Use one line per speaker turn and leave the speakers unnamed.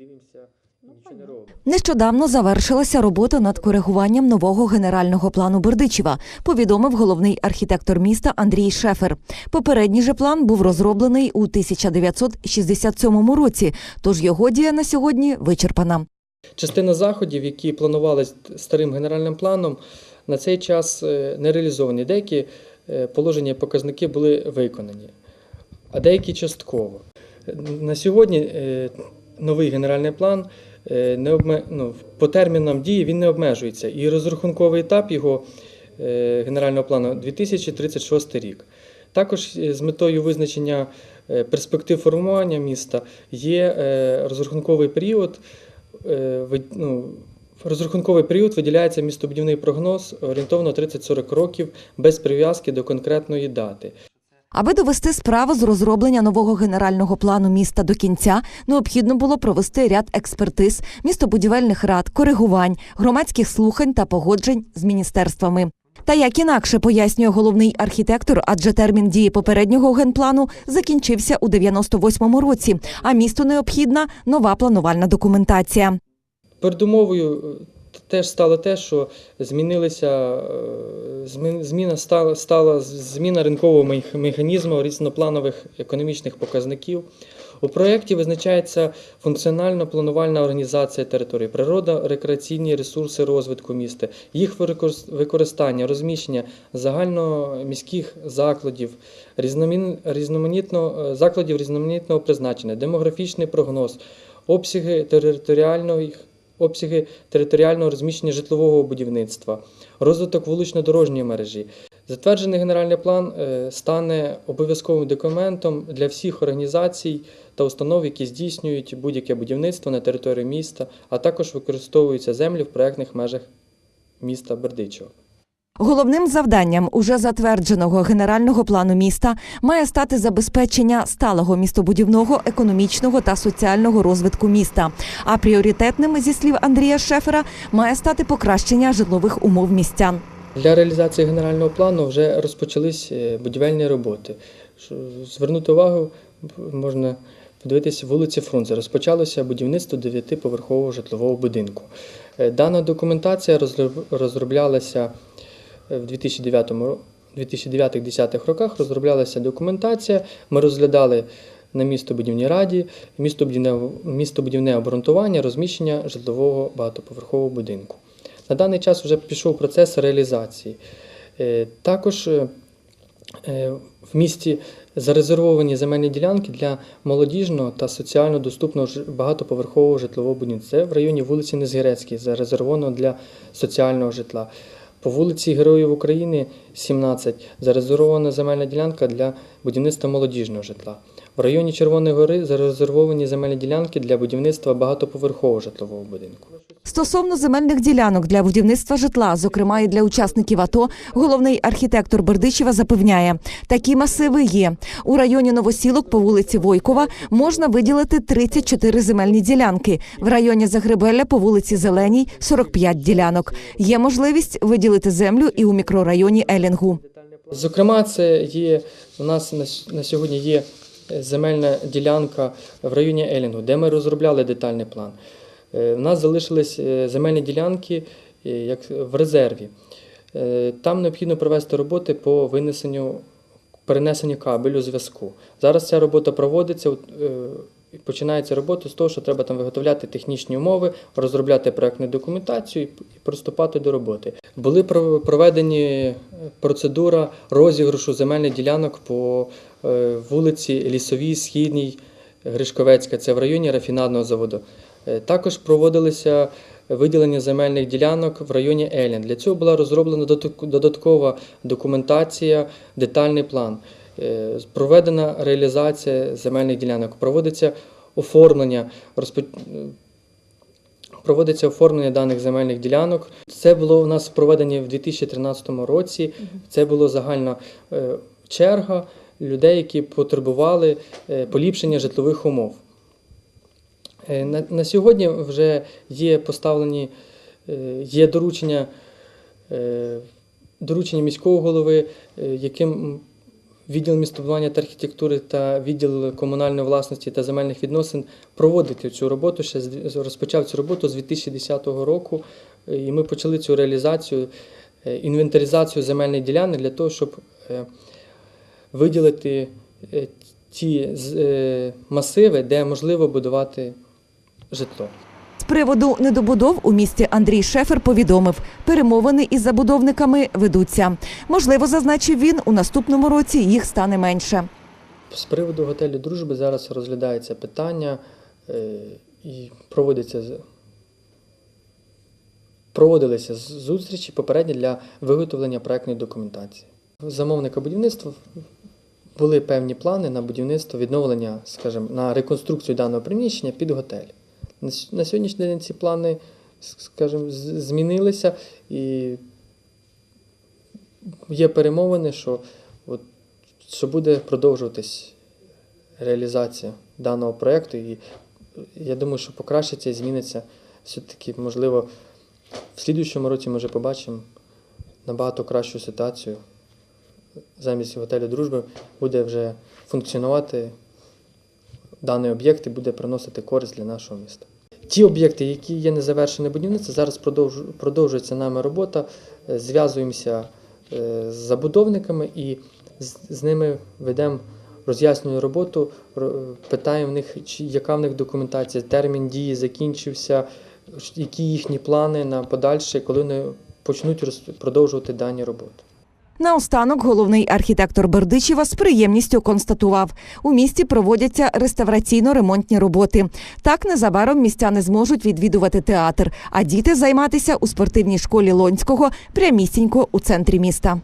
дивимося нічого не робимо.
Нещодавно завершилася робота над коригуванням нового генерального плану Бердичева, повідомив головний архітектор міста Андрій Шефер. Попередній же план був розроблений у 1967 році, тож його дія на сьогодні вичерпана.
Частина заходів, які планувалися старим генеральним планом, на цей час е, не реалізовані. Деякі е, положення і показники були виконані, а деякі частково. На сьогодні е, новий генеральний план е, не обме... ну, по термінам дії він не обмежується. І розрахунковий етап його е, генерального плану 2036 рік. Також е, з метою визначення перспектив формування міста є розрахунковий період. ну, розрахунковий період виділяється містобудівний прогноз орієнтовно 30-40 років без прив'язки до конкретної дати.
Аби довести справу з розроблення нового генерального плану міста до кінця, необхідно було провести ряд експертиз, містобудівельних рад, коригувань, громадських слухань та погоджень з міністерствами. Та як інакше пояснює головний архітектор, адже термін дії попереднього генплану закінчився у 98-му році, а місту необхідна нова планувальна документація.
Передумовою теж стало те, що змінилися е, зміна стала, стала зміна ринкового механізму різнопланових економічних показників. У проєкті визначається функціонально планувальна організація території, природа, рекреаційні ресурси розвитку міста, їх використання, розміщення загальноміських закладів, різноманітно, е, закладів різноманітного призначення, демографічний прогноз, обсяги територіального обсяги територіального розміщення житлового будівництва, розвиток вулично-дорожньої мережі. Затверджений генеральний план е, стане обов'язковим документом для всіх організацій та установ, які здійснюють будь-яке будівництво на території міста, а також використовуються землі в проектних межах міста Бердичева.
Головним завданням уже затвердженого генерального плану міста має стати забезпечення сталого містобудівного, економічного та соціального розвитку міста. А пріоритетним, зі слів Андрія Шефера, має стати покращення житлових умов містян.
Для реалізації генерального плану вже розпочались е, будівельні роботи. Звернути увагу можна подивитися вулиці Фрунзе. Розпочалося будівництво дев'ятиповерхового житлового будинку. Е, Дана документація розроб- розроблялася в 2009 ро- 2009-2010 роках. Розроблялася документація. Ми розглядали на містобудівній раді містобудівне, містобудівне обґрунтування, розміщення житлового багатоповерхового будинку. На даний час вже пішов процес реалізації. Е, Також е, е, в місті зарезервовані земельні ділянки для молодіжного та соціально доступного багатоповерхового житлового будинку. Це в районі вулиці Незгірецькій, зарезервовано для соціального житла. По вулиці Героїв України 17 зарезервована земельна ділянка для будівництва молодіжного житла. В районі Червоної гори зарезервовані земельні ділянки для будівництва багатоповерхового житлового будинку.
Стосовно земельних ділянок для будівництва житла, зокрема і для учасників АТО, головний архітектор Бердичева запевняє, такі масиви є. У районі Новосілок по вулиці Войкова можна виділити 34 земельні ділянки. В районі Загребелля по вулиці Зеленій 45 ділянок. Є можливість виділити землю і у мікрорайоні Елінгу.
Зокрема, це є у нас на, сьогодні є земельна ділянка в районі Елінгу, де ми розробляли детальний план. Е, У нас залишились е, земельні ділянки е, як в резерві. Е, Там необхідно провести роботи по винесенню перенесенню кабелю зв'язку. Зараз ця робота проводиться. Починається робота з того, що треба там виготовляти технічні умови, розробляти проектну документацію і приступати до роботи. Були про- проведені е, процедура розіграшу земельних ділянок по е, вулиці Лісовій, Східній, Гришковецька, це в районі рафінадного заводу. Е, Також проводилися виділення земельних ділянок в районі Елін. Для цього була розроблена додатк- додаткова документація, детальний план. Е, Проведена реалізація земельних ділянок, проводиться оформлення, розпо... проводиться оформлення даних земельних ділянок. Це було у нас проведені в 2013 році. Це була загальна е, черга людей, які потребували е, поліпшення житлових умов. На, на сьогодні вже є поставлені є доручення, доручення міського голови, яким відділ містобудування та архітектури та відділ комунальної власності та земельних відносин проводити цю роботу. Ще розпочав цю роботу з 2010 року, і ми почали цю реалізацію, е, інвентаризацію земельних ділянок для того, щоб е, виділити е, ті масиви, де можливо будувати житло.
Приводу недобудов у місті Андрій Шефер повідомив, перемовини із забудовниками ведуться. Можливо, зазначив він, у наступному році їх стане менше.
З приводу готелю дружби зараз розглядається питання е, і проводиться проводилися зустрічі попередні для виготовлення проектної документації. Замовника будівництва були певні плани на будівництво відновлення, скажімо, на реконструкцію даного приміщення під готель. На сьогоднішній день ці плани, скажімо, змінилися і є перемовини, що, от, що буде продовжуватись реалізація даного проєкту. І я думаю, що покращиться і зміниться все-таки, можливо, в слідуючому році ми вже побачимо набагато кращу ситуацію. Замість готелю дружби буде вже функціонувати даний об'єкт і буде приносити користь для нашого міста. Ті об'єкти, які є незавершене будівництво, зараз продовжується нами робота. Е, Зв'язуємося е, з забудовниками і з, ними ведемо роз'яснюємо роботу, питаємо в них, яка в них документація, термін дії закінчився, які їхні плани на подальше, коли вони почнуть продовжувати дані роботи.
Наостанок головний архітектор Бердичева з приємністю констатував, у місті проводяться реставраційно-ремонтні роботи. Так незабаром містяни зможуть відвідувати театр, а діти займатися у спортивній школі Лонського прямісінько у центрі міста.